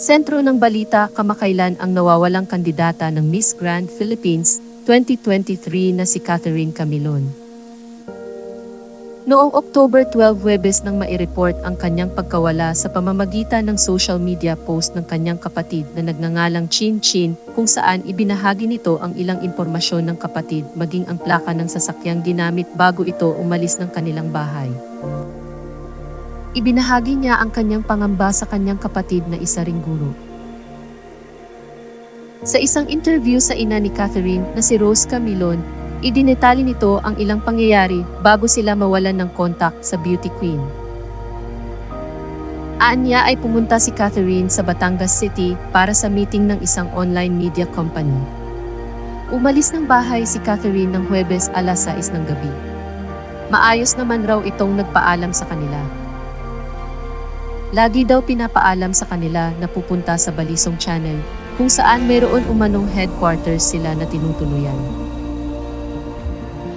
Sentro ng balita kamakailan ang nawawalang kandidata ng Miss Grand Philippines 2023 na si Catherine Camilon. Noong October 12 Webes nang maireport ang kanyang pagkawala sa pamamagitan ng social media post ng kanyang kapatid na nagngangalang Chin Chin kung saan ibinahagi nito ang ilang impormasyon ng kapatid maging ang plaka ng sasakyang ginamit bago ito umalis ng kanilang bahay. Ibinahagi niya ang kanyang pangamba sa kanyang kapatid na isa ring guro. Sa isang interview sa ina ni Catherine na si Rose Camilon, idinetali nito ang ilang pangyayari bago sila mawalan ng kontak sa beauty queen. Anya ay pumunta si Catherine sa Batangas City para sa meeting ng isang online media company. Umalis ng bahay si Catherine ng Huwebes alas 6 ng gabi. Maayos naman raw itong nagpaalam sa kanila. Lagi daw pinapaalam sa kanila na pupunta sa Balisong Channel kung saan mayroon umanong headquarters sila na tinutuluyan.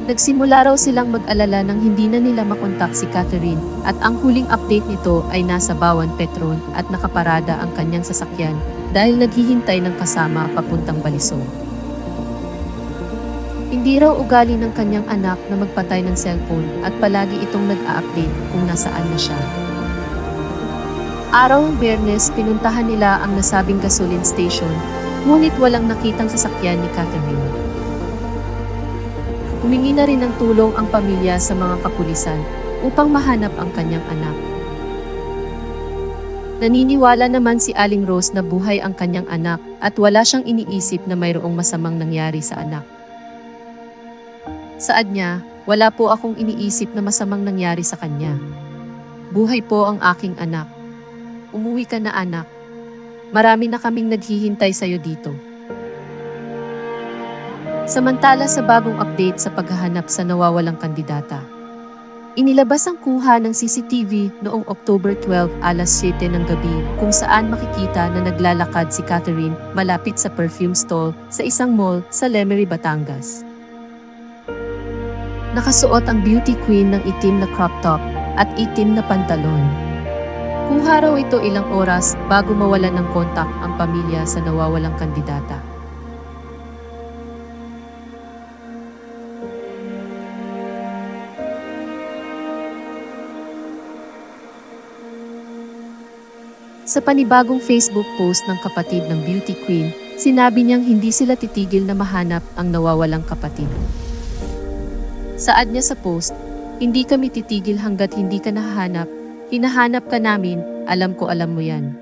Nagsimula raw silang mag-alala nang hindi na nila makontak si Catherine at ang huling update nito ay nasa Bawan Petron at nakaparada ang kanyang sasakyan dahil naghihintay ng kasama papuntang Balisong. Hindi raw ugali ng kanyang anak na magpatay ng cellphone at palagi itong nag-a-update kung nasaan na siya. Araw ng Biyernes, pinuntahan nila ang nasabing gasoline station, ngunit walang nakitang sasakyan ni Catherine. Humingi na rin ng tulong ang pamilya sa mga kapulisan upang mahanap ang kanyang anak. Naniniwala naman si Aling Rose na buhay ang kanyang anak at wala siyang iniisip na mayroong masamang nangyari sa anak. Saad niya, wala po akong iniisip na masamang nangyari sa kanya. Buhay po ang aking anak. Umuwi ka na anak. Marami na kaming naghihintay sa'yo dito. Samantala sa bagong update sa paghahanap sa nawawalang kandidata. Inilabas ang kuha ng CCTV noong October 12 alas 7 ng gabi kung saan makikita na naglalakad si Catherine malapit sa perfume stall sa isang mall sa Lemery, Batangas. Nakasuot ang beauty queen ng itim na crop top at itim na pantalon. Kuha raw ito ilang oras bago mawalan ng kontak ang pamilya sa nawawalang kandidata. Sa panibagong Facebook post ng kapatid ng beauty queen, sinabi niyang hindi sila titigil na mahanap ang nawawalang kapatid. Saad niya sa post, hindi kami titigil hanggat hindi ka nahahanap, hinahanap ka namin, alam ko alam mo yan.